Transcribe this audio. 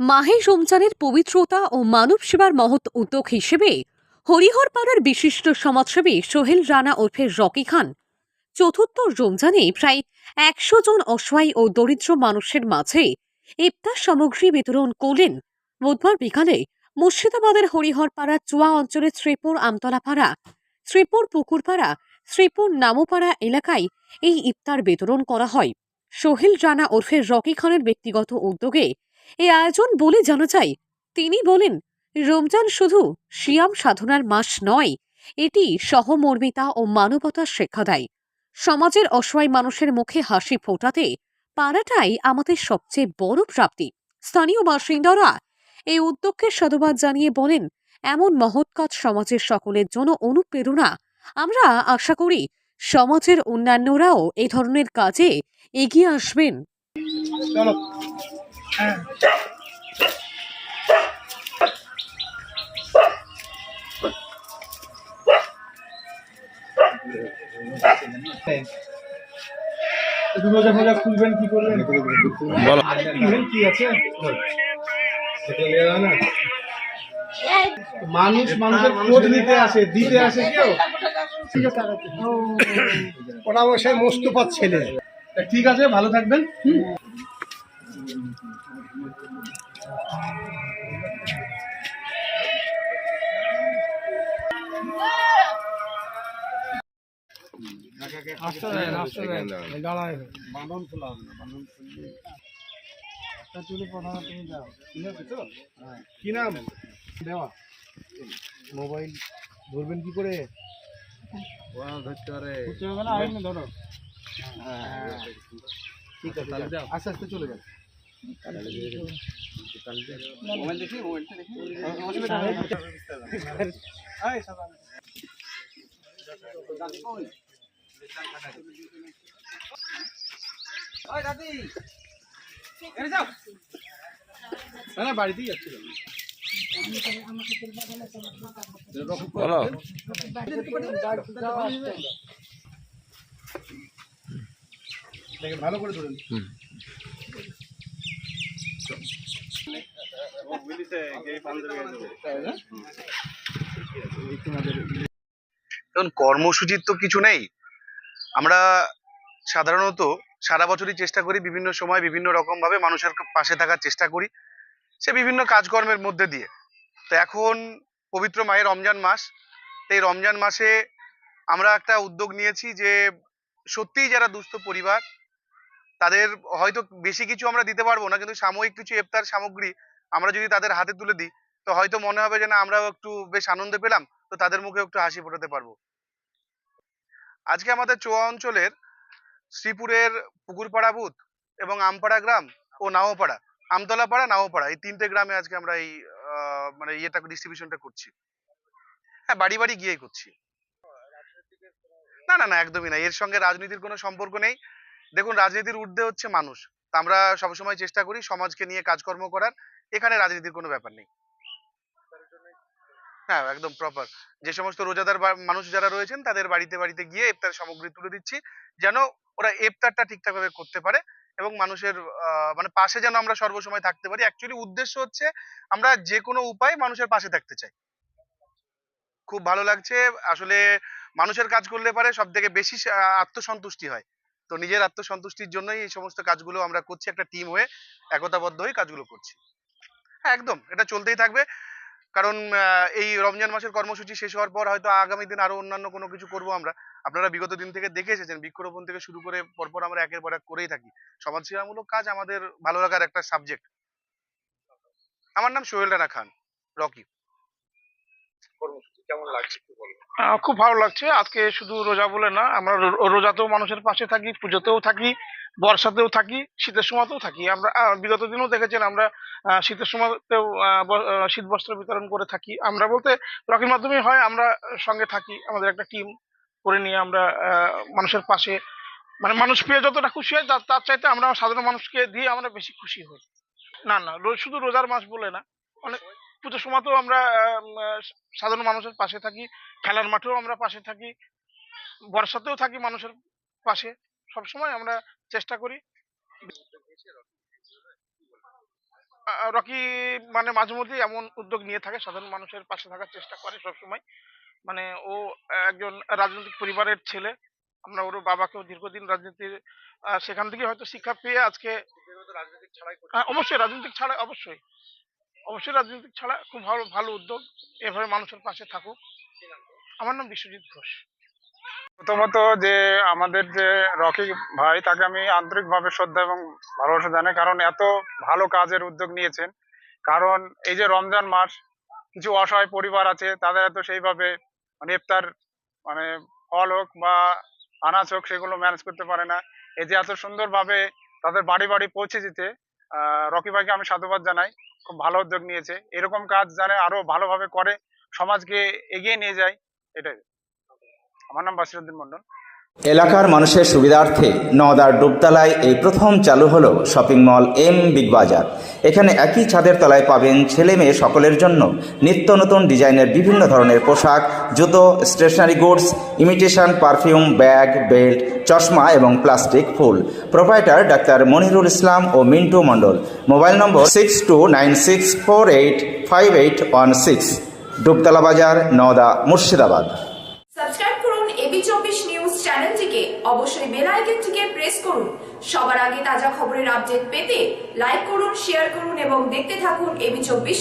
মাহে রমজানের পবিত্রতা ও মানব সেবার মহৎ উদ্যোগ হিসেবে হরিহরপাড়ার বিশিষ্ট সমাজসেবী সোহেল রানা ওরফে রকি খান চতুর্থ রমজানে প্রায় একশো জন অসহায় ও দরিদ্র মানুষের মাঝে ইফতার সামগ্রী বিতরণ করলেন। বুধবার বিকালে মুর্শিদাবাদের হরিহরপাড়া চুয়া অঞ্চলের শ্রীপুর আমতলাপাড়া শ্রীপুর পুকুরপাড়া শ্রীপুর নামোপাড়া এলাকায় এই ইফতার বিতরণ করা হয়। সোহেল রানা ওরফে রকি খানের ব্যক্তিগত উদ্যোগে এই আয়োজন বলে জানা যায়, তিনি বলেন, রমজান শুধু সিয়াম সাধনার মাস নয়, এটি সহমর্মিতা ও মানবতার শিক্ষা দেয়। সমাজের অসহায় মানুষের মুখে হাসি ফোটাতে পারাটাই আমাদের সবচেয়ে বড় প্রাপ্তি। স্থানীয় বাসিন্দারা এই উদ্যোগকে সাধুবাদ জানিয়ে বলেন, এমন মহৎ কাজ সমাজের সকলের জন্য অনুপ্রেরণা। আমরা আশা করি সমাজের অন্যান্যরাও এই ধরনের কাজে এগিয়ে আসবেন। হ্যাঁ কি কি আছে মানুষ মানুষের খোঁজ নিতে আসে দিতে আসে কেউ ওরা অবশ্যই মোস্তফার ছেলে ঠিক আছে ভালো থাকবেন বান্ধন খোলা হবে না বান্ধন খুললে একটা চুলে তুমি দাও। তো? কি নাম? দেওয়া। মোবাইল ধরবেন কি করে? ধরতে পারে ধরতে হবে না আরেকটা ধরো ঠিক আছে যাও। আস্তে আস্তে চলে যাবে মোবাইল দেখি মোবাইলটা দেখি। অসুবিধা নেই এই, সাদা। ওই দাদি। এখানে যাও। না বাড়িতেই বলো। ভালো করে ধরুন এখন কর্মসূচির তো কিছু নেই। আমরা সাধারণত সারা বছরই চেষ্টা করি বিভিন্ন সময় বিভিন্ন রকম ভাবে মানুষের পাশে থাকার চেষ্টা করি, সে বিভিন্ন কাজকর্মের মধ্যে দিয়ে। তো এখন পবিত্র মায়ের রমজান মাস এই রমজান মাসে আমরা একটা উদ্যোগ নিয়েছি যে সত্যিই যারা দুস্থ পরিবার, তাদের হয়তো বেশি কিছু আমরা দিতে পারব না, কিন্তু সাময়িক কিছু ইফতার সামগ্রী আমরা যদি তাদের হাতে তুলে দিই, তো হয়তো মনে হবে যে না, আমরাও একটু বেশ আনন্দ পেলাম, তো তাদের মুখে একটু হাসি ফোটাতে পারব। আজকে আমাদের চোয়া অঞ্চলের শ্রীপুরের পুকুরপাড়া বুথ এবং আমপাড়া গ্রাম ও নাওপাড়া আমতলা পাড়া নাওপাড়া, এই তিনটে গ্রামে আজকে আমরা এই মানে ইয়েটা ডিস্ট্রিবিউশনটা করছি। হ্যাঁ বাড়ি বাড়ি গিয়েই করছি। না না না, একদমই না, এর সঙ্গে রাজনীতির কোনো সম্পর্ক নেই। দেখুন, রাজনীতির ঊর্ধ্বে হচ্ছে মানুষ। আমরা সবসময় চেষ্টা করি সমাজকে নিয়ে কাজকর্ম করার, এখানে রাজনীতির কোনো ব্যাপার নেই। হ্যাঁ একদম প্রপার যে সমস্ত রোজাদার মানুষ যারা রয়েছেন, তাদের বাড়িতে বাড়িতে গিয়ে ইফতার সামগ্রী তুলে দিচ্ছি, যেন ওরা ইফতারটা ঠিকঠাক ভাবে করতে পারে এবং মানুষের মানে পাশে যেন আমরা সর্বসময় থাকতে পারি। অ্যাকচুয়ালি উদ্দেশ্য হচ্ছে আমরা যে কোনো উপায়ে মানুষের পাশে থাকতে চাই। খুব ভালো লাগছে। আসলে মানুষের কাজ করলে পারে সব থেকে বেশি আত্মসন্তুষ্টি হয়। তো নিজের আত্মসন্তুষ্টির জন্যই এই সমস্ত কাজগুলো আমরা করছি, একটা টিম হয়ে একতাবদ্ধ হয়ে কাজগুলো করছি। হ্যাঁ একদম, এটা চলতেই থাকবে। কারণ এই রমজান মাসের কর্মসূচি শেষ হওয়ার পর হয়তো আগামী দিন আরও অন্যান্য কোনো কিছু করব আমরা। আপনারা বিগত দিন থেকে দেখে এসেছেন, বৃক্ষরোপণ থেকে শুরু করে পরপর আমরা একের পর এক করেই থাকি। সমাজসেবামূলক কাজ আমাদের ভালো লাগার একটা সাবজেক্ট আমার নাম সোহেল রানা খান, রকি। আহ, খুব ভালো লাগছে। আজকে শুধু রোজা বলে না আমরা রোজাতেও মানুষের পাশে থাকি পুজোতেও থাকি বর্ষাতেও থাকি শীতের সময়তেও থাকি। আমরা বিগত দিনেও দেখেছেন আমরা শীতের সময়তেও শীত বস্ত্র বিতরণ করে থাকি। আমরা বলতে রকির মাধ্যমে হয় আমরা সঙ্গে থাকি আমাদের একটা টিম করে নিয়ে আমরা মানুষের পাশে মানে মানুষ পেয়ে যতটা খুশি হয় তার চাইতে আমরা সাধারণ মানুষকে দিয়ে আমরা বেশি খুশি হই। না না শুধু রোজার মাস বলে না অনেক পুজোর সময়তেও আমরা আহ, উম, আহ, সাধারণ মানুষের পাশে থাকি খেলার মাঠেও আমরা পাশে থাকি বর্ষাতেও থাকি মানুষের পাশে। সবসময় আমরা চেষ্টা করি। রকি মানে মাঝে মধ্যেই এমন উদ্যোগ নিয়ে থাকে সাধারণ মানুষের পাশে থাকার চেষ্টা করে সবসময়। মানে ও একজন রাজনৈতিক পরিবারের ছেলে আমরা ওর বাবাকেও দীর্ঘদিন রাজনীতির সেখান থেকে হয়তো শিক্ষা পেয়ে আজকে হ্যাঁ, অবশ্যই রাজনৈতিক ছাড়া অবশ্যই। অবশ্যই রাজনৈতিক ছাড়া খুব ভালো ভালো উদ্যোগ। এভাবে মানুষের পাশে থাকুক। আমার নাম বিশ্বজিৎ ঘোষ। প্রথমত যে আমাদের যে রকি ভাই, তাকে আমি আন্তরিকভাবে শ্রদ্ধা এবং ভালোবাসা জানাই, কারণ এত ভালো কাজের উদ্যোগ নিয়েছেন। কারণ এই যে রমজান মাস, কিছু অসহায় পরিবার আছে, তাদের এত সেইভাবে মানে ইফতার মানে ফল হোক বা আনাজ হোক, সেগুলো ম্যানেজ করতে পারে না। এই যে এত সুন্দরভাবে তাদের বাড়ি বাড়ি পৌঁছে দিতে রকি ভাইকে আমি সাধুবাদ জানাই। খুব ভালো উদ্যোগ নিয়েছে। এরকম কাজ যারা আরও ভালোভাবে করে, সমাজকে এগিয়ে নিয়ে যায়, এটাই। আমার নাম বাসিরুদ্দিন মন্ডল এলাকার মানুষের সুবিধার্থে নওদার ডুবতলায় এই প্রথম চালু হলো শপিং মল এম বিগ বাজার। এখানে একই ছাদের তলায় পাবেন ছেলে মেয়ে সকলের জন্য নিত্য নতুন ডিজাইনের বিভিন্ন ধরনের পোশাক, জুতো stationery goods imitation perfume bag belt চশমা এবং প্লাস্টিক ফুল। প্রোপাইটার ডাক্তার মনিরুল ইসলাম ও Mintu Mondal. Mobile number six two nine six four eight five eight one six Dubtala Bazar, Nowda, Murshidabad. Subscribe করুন এবি চব্বিশ নিউজ চ্যানেলটিকে। অবশ্যই বেল আইকনটিকে press করুন। সবার আগে তাজা খবরের আপডেট পেতে লাইক করুন, শেয়ার করুন এবং দেখতে থাকুন এবি চব্বিশ